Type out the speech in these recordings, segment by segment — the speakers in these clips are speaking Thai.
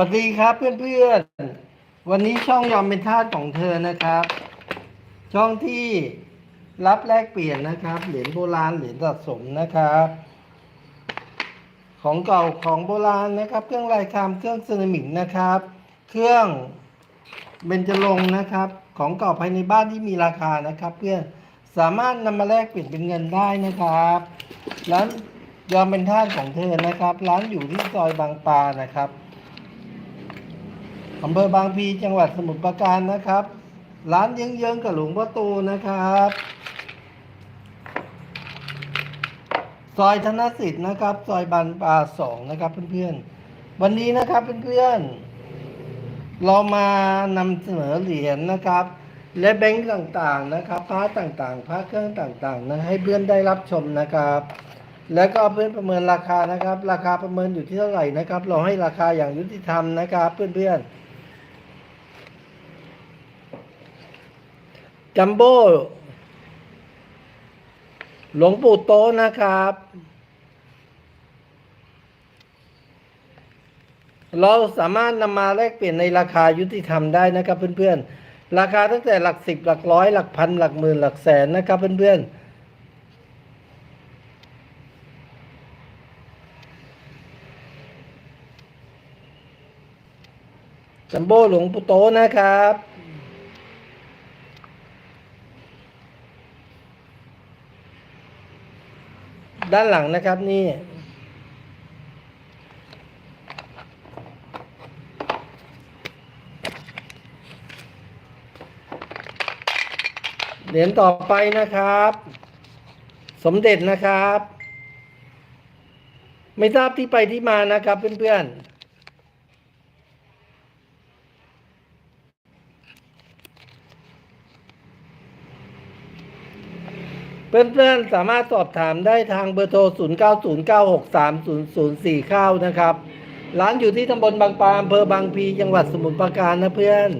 วัสดีครับเพื่อนๆ วันนี้ช่องยอมเป็นทาสของเธอนะครับ ช่องที่รับแลกเปลี่ยนนะครับ เหรียญโบราณเหรียญสะสมนะครับ ของเก่าของโบราณนะครับ เครื่องลายคำเครื่องเซรามิกนะครับ เครื่องเบญจรงค์นะครับ ของเก่าภายในบ้านที่มีราคานะครับ เพื่อนสามารถนำมาแลกเปลี่ยนเป็นเงินได้นะครับร้านยอมเป็นทาสของเธอนะครับ ร้านอยู่ที่ซอยบางปลานะครับ อำเภอบางพีจังหวัดสมุทรปราการนะครับ ร้านเยื้องๆกับหลวงพ่อตูนะครับ ซอยธนสิทธิ์นะครับ ซอยบานปาสองนะครับเพื่อนๆ วันนี้นะครับเพื่อนๆ เรามานำเสนอเหรียญนะครับ และแบงก์ต่างๆนะครับพระต่างๆพระเครื่องต่างๆนะให้เพื่อนได้รับชมนะครับแล้วก็เพื่อนประเมินราคานะครับ ราคาประเมินอยู่ที่เท่าไหร่นะครับ เราให้ราคาอย่างยุติธรรมนะครับ เพื่อนๆ จัมโบ้หลวงปู่โตนะครับ เราสามารถนำมาแลกเปลี่ยนในราคายุติธรรมได้นะครับเพื่อนๆ ราคาตั้งแต่หลักสิบหลักร้อยหลักพันหลักหมื่นหลักแสนนะครับเพื่อนๆจัมโบ้หลวงปู่โตนะครับ ด้านหลังนะครับนี่ เหรียญต่อไปนะครับ สมเด็จนะครับ ไม่ทราบที่ไปที่มานะครับเพื่อนๆ พื่อนๆ สามารถสอบถามได้ทางเบอร์โทร 0909630049 นะครับ ร้านอยู่ที่ตำบลบางปาอำเภอบางพี จังหวัดสมุทรปราการนะเพื่อน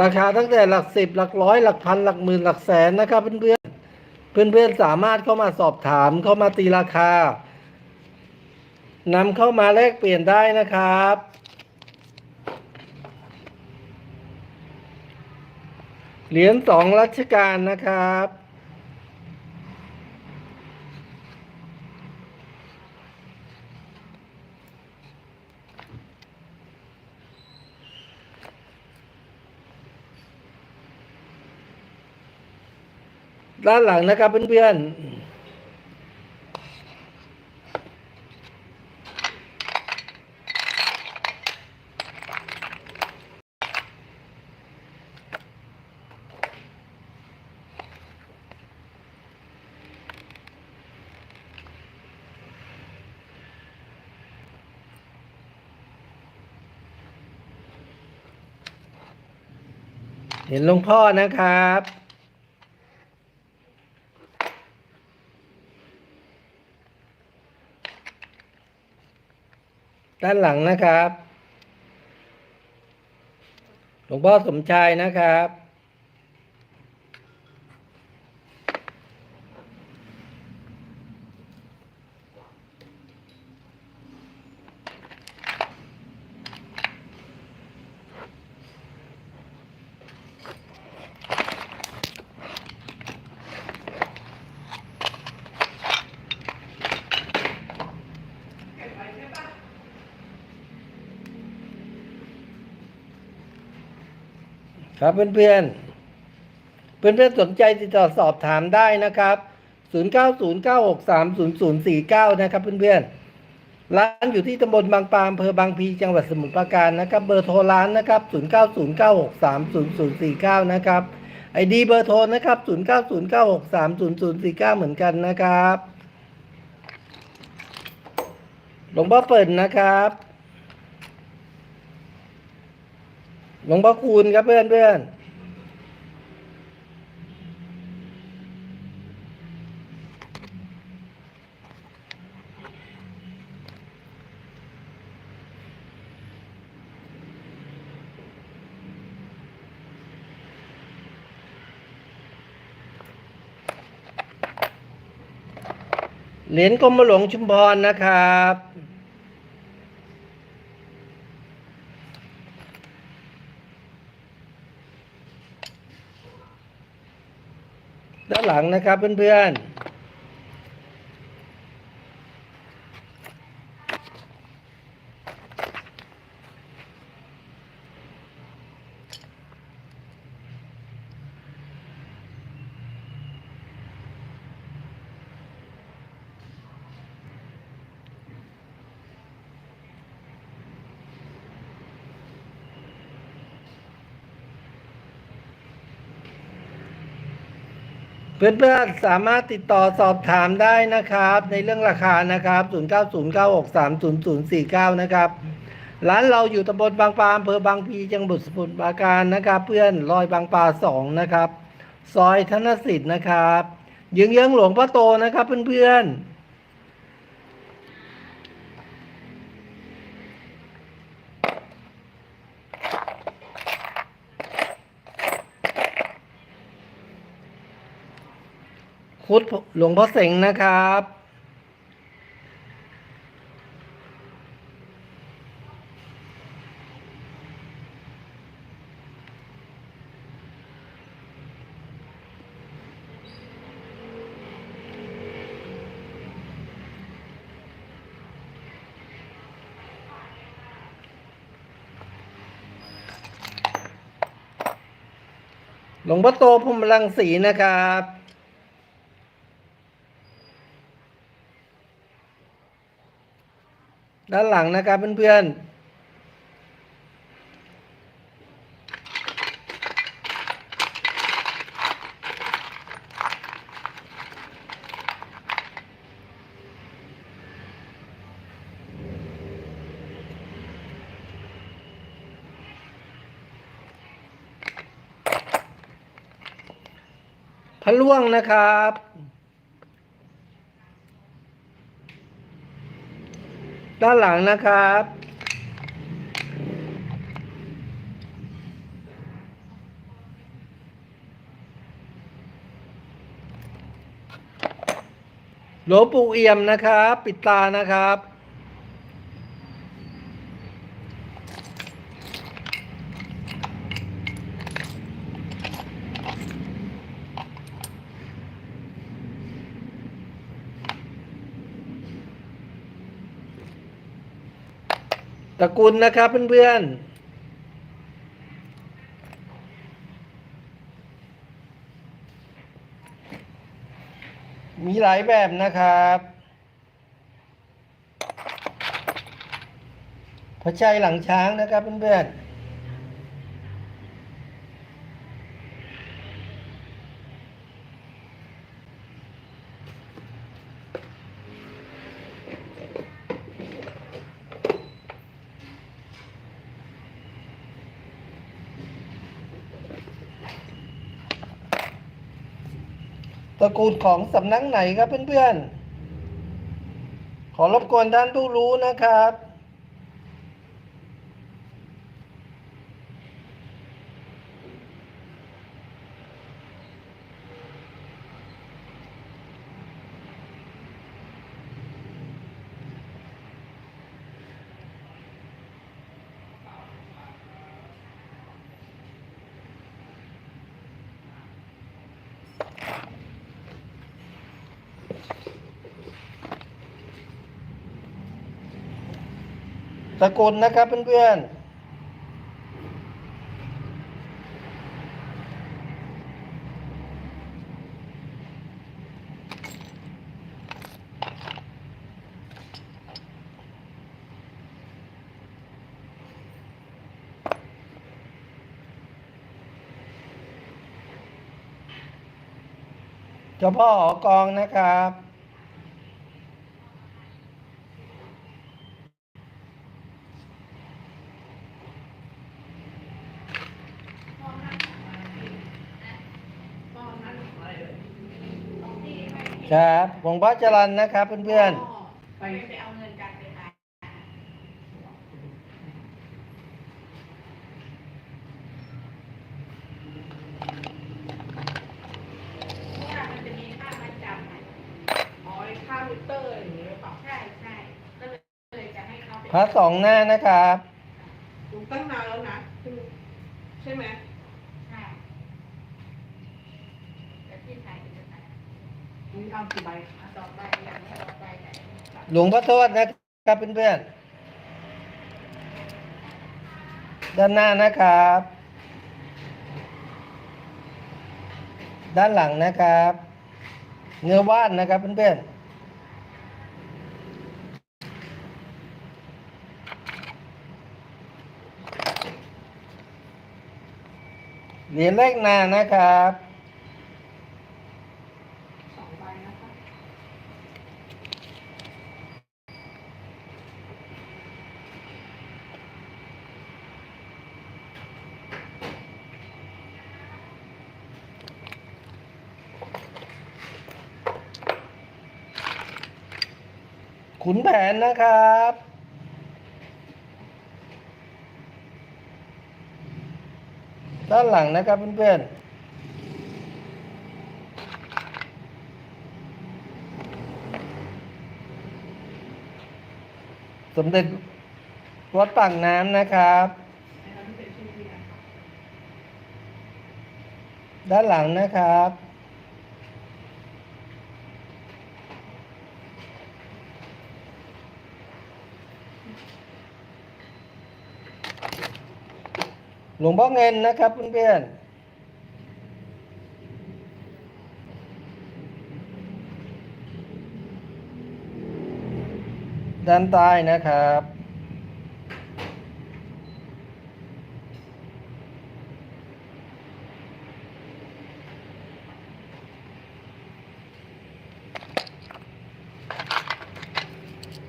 ราคาตั้งแต่หลักสิบหลักร้อยหลักพันหลักหมื่นหลักแสนนะครับเพื่อนๆ เพื่อนๆ สามารถเข้ามาสอบถามเข้ามาตีราคานำเข้ามาแลกเปลี่ยนได้นะครับ เหรียญสองรัชกาลนะครับ ด้านหลังนะครับเพื่อนๆ เห็นหลวงพ่อนะครับ ด้านหลังนะครับ หลวงพ่อสมชายนะครับ ครับเพื่อนเพื่อนๆเพื่อนเพื่อนๆสนใจติดต่อสอบถามได้นะครับ 0909630049 นะครับเพื่อนเพื่อนๆร้านอยู่ที่ตำบลบางปามอำเภอบางพีจังหวัดสมุทรปราการนะครับเบอร์โทรร้านนะครับ 0909630049 นะครับไอดีเบอร์โทรนะครับ 0909630049 เหมือนกันนะครับหลวงพ่อเปิดนะครับ หลวงพ่อคูณครับเพื่อนเพื่อนเหรียญกรมหลวงชุมพรนะครับ ด้าน หลังนะครับเพื่อนๆ เพื่อนๆสามารถติดต่อสอบถามได้นะครับ ในเรื่องราคานะครับ 0909630049 นะครับ ร้านเราอยู่ตำบลบางปลาอำเภอบางพีจังหวัดสมุทรปราการนะครับ เพื่อนรอยบางปลาสองนะครับ ซอยธนสิทธิ์นะครับยืงเยื้องหลวงพ่อโตนะครับเพื่อนๆ คุดหลวงพ่อเสงนะครับ หลวงพ่อโตพรมรังสีนะครับ ด้านหลังนะครับเพื่อนพระล่วงนะครับ ด้านหลังนะครับ หลวงปู่เอี่ยมนะครับ ปิดตานะครับ ตระกูลนะครับเพื่อนๆ มีหลายแบบนะครับ พระชัยหลังช้างนะครับเพื่อนๆ ตระกูลของสำนักไหนครับเพื่อนๆ ขอรบกวนท่านผู้รู้นะครับ ตระกูลนะครับเพื่อนๆเจ้าพ่อหอกองนะครับ ครับผมพระจรันนะครับเพื่อนไปไปเอาเงินกันไปขายเนี่ยมันจะมีค่ามัดจำอะอ๋อค่ามิเตอร์อย่างนี้หรือเปล่าใช่ใช่ก็เลยจะให้เขาไปๆพระสองหน้านะครับ ดูตั้งนานแล้วนะ ใช่ไหม ใช่แต่ที่ไทยจะ นี่ เอากี่ใบเอาดอกใบอย่างนี้ดอกใบไหนหลวงพ่อโทษนะครับเพื่อนๆด้านหน้านะครับ ด้านหลังนะครับ เนื้อว่านนะครับเพื่อนๆเหรียญเลขหนานะครับ สองใบนะคะ ขุนแผนนะครับ ด้านหลังนะครับเพื่อนๆสมเด็จวัดปากน้ำนะครับ ด้านหลังนะครับ หลวงพ่อเงินนะครับเพื่อนๆด้านใต้นะครับ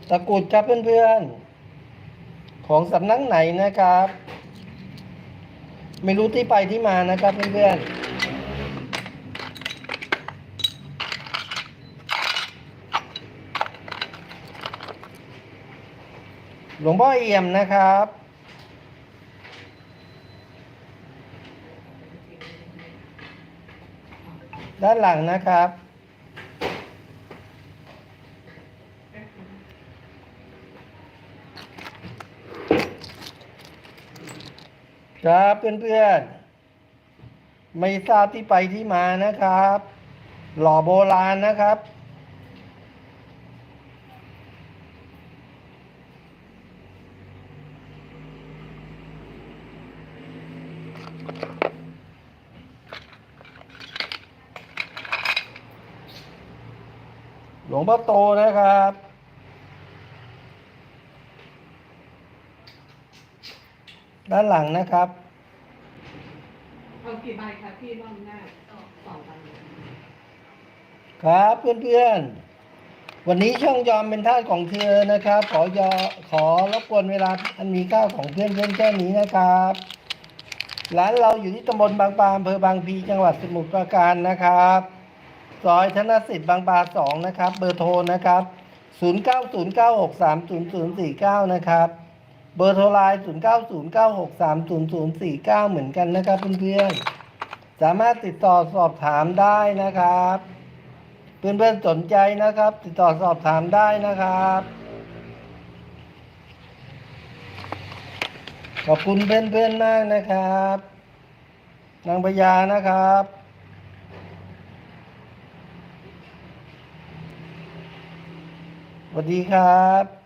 ตะกรุดครับเพื่อนๆ ของสำนักไหนนะครับ ไม่รู้ที่ไปที่มานะครับเพื่อนๆ หลวงพ่อเอี่ยมนะครับ ด้านหลังนะครับ ครับเพื่อนๆ ไม่ทราบที่ไปที่มานะครับ หล่อโบราณนะครับ หลวงพ่อโตนะครับ ด้านหลังนะครับเอากี่ใบคะพี่รอบหน้าสองใบครับเพื่อนๆ วันนี้ช่องยอมเป็นท่าสของเธอนะครับ ขอยอขอรบกวนเวลาอันมีค่าของเพื่อนๆแค่นี้นะครับร้านเราอยู่ที่ตำบลบางปลาอำเภอบางพีจังหวัดสมุทรปราการนะครับซอยธนสิทธิ์บางปลาสองนะครับ เบอร์โทรนะครับ 0909630049 นะครับ เบอร์โทรไลน์ 0909630049 เหมือนกันนะครับเพื่อนๆ สามารถติดต่อสอบถามได้นะครับ เพื่อนๆสนใจนะครับ ติดต่อสอบถามได้นะครับ ขอบคุณเพื่อนๆมากนะครับ นางพญานะครับสวัสดีครับ